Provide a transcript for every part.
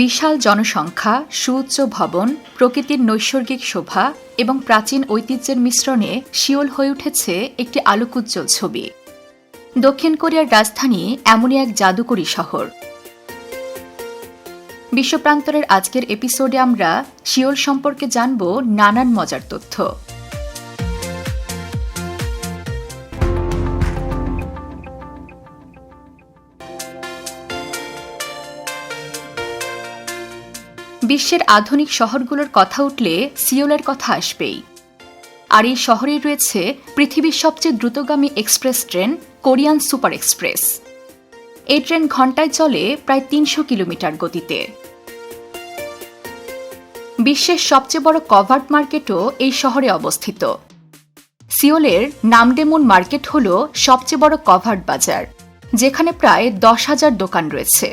বিশাল জনসংখ্যা, সুউচ্চ ভবন, প্রকৃতির নৈসর্গিক শোভা এবং প্রাচীন ঐতিহ্যের মিশ্রণে শিওল হয়ে উঠেছে একটি আলোকোজ্জ্বল ছবি। দক্ষিণ কোরিয়ার রাজধানী এমনই এক জাদুকরী শহর। বিশ্বপ্রান্তরের আজকের এপিসোডে আমরা শিওল সম্পর্কে জানব নানান মজার তথ্য। বিশ্বের আধুনিক শহরগুলোর কথা উঠলে সিওলের কথা আসবেই। আর এই শহরেই রয়েছে পৃথিবীর সবচেয়ে দ্রুতগামী express train, Korean super express. এই ট্রেন ঘন্টায় চলে প্রায় তিনশো কিলোমিটার গতিতে। বিশ্বের সবচেয়ে বড় কভার্ড মার্কেটও এই শহরে অবস্থিত। সিওলের নামডেমুন মার্কেট হল সবচেয়ে বড় কভার্ড বাজার, যেখানে প্রায় দশ হাজার দোকান রয়েছে।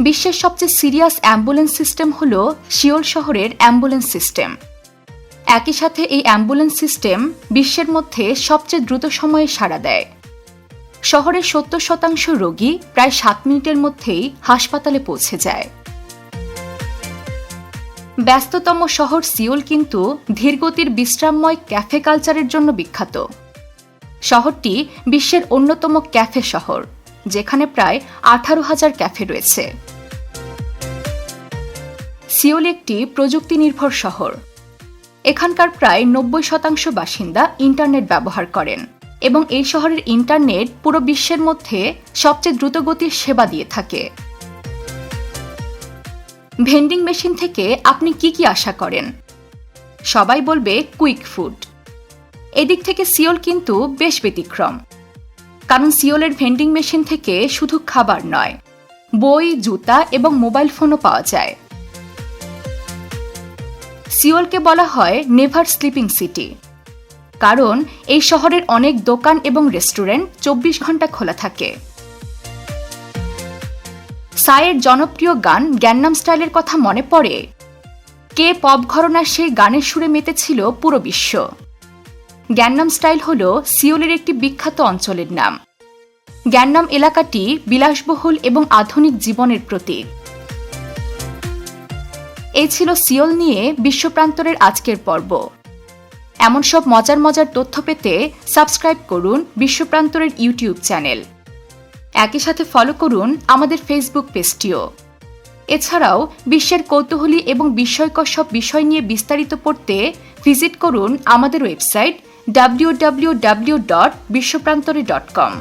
বিশ্বের সবচেয়ে সিরিয়াস অ্যাম্বুলেন্স সিস্টেম হল শিওল শহরের অ্যাম্বুলেন্স সিস্টেম। একই সাথে এই অ্যাম্বুলেন্স সিস্টেম বিশ্বের মধ্যে সবচেয়ে দ্রুত সময়ে সাড়া দেয়। শহরের সত্তর শতাংশ রোগী প্রায় সাত মিনিটের মধ্যেই হাসপাতালে পৌঁছে যায়। ব্যস্ততম শহর সিওল কিন্তু ধীরগতির বিশ্রামময় ক্যাফে কালচারের জন্য বিখ্যাত। শহরটি বিশ্বের অন্যতম ক্যাফে শহর। যেখানে প্রায় আঠারো হাজার ক্যাফে রয়েছে। সিওল একটি প্রযুক্তি নির্ভর শহর। এখানকার প্রায় নব্বই শতাংশ বাসিন্দা ইন্টারনেট ব্যবহার করেন এবং এই শহরের ইন্টারনেট পুরো বিশ্বের মধ্যে সবচেয়ে দ্রুতগতির সেবা দিয়ে থাকে। ভেন্ডিং মেশিন থেকে আপনি কি কি আশা করেন? সবাই বলবে কুইক ফুড। এদিক থেকে সিওল কিন্তু বেশ ব্যতিক্রম। কারণ সিওলের ভেন্ডিং মেশিন থেকে শুধু খাবার নয়, বই, জুতা এবং মোবাইল ফোনও পাওয়া যায়। সিওলকে বলা হয় নেভার স্লিপিং সিটি। কারণ এই শহরের অনেক দোকান এবং রেস্টুরেন্ট চব্বিশ ঘণ্টা খোলা থাকে। সায়ের জনপ্রিয় গান গ্যান্নাম স্টাইলের কথা মনে পড়ে? কে পপ ঘরনার সেই গানের সুরে মেতেছিল পুরো বিশ্ব? গ্যান্নাম স্টাইল হল সিওলের একটি বিখ্যাত অঞ্চলের নাম। গ্যান্নাম এলাকাটি বিলাসবহুল এবং আধুনিক জীবনের প্রতীক। এই ছিল সিওল নিয়ে বিশ্বপ্রান্তরের আজকের পর্ব। এমন সব মজার মজার তথ্য পেতে সাবস্ক্রাইব করুন বিশ্বপ্রান্তরের ইউটিউব চ্যানেল। একই সাথে ফলো করুন আমাদের ফেসবুক পেজটিও। এছাড়াও বিশ্বের কৌতূহলী এবং বিস্ময়কর সব বিষয় নিয়ে বিস্তারিত পড়তে ভিজিট করুন আমাদের website W W W dot Bishwoprantori dot com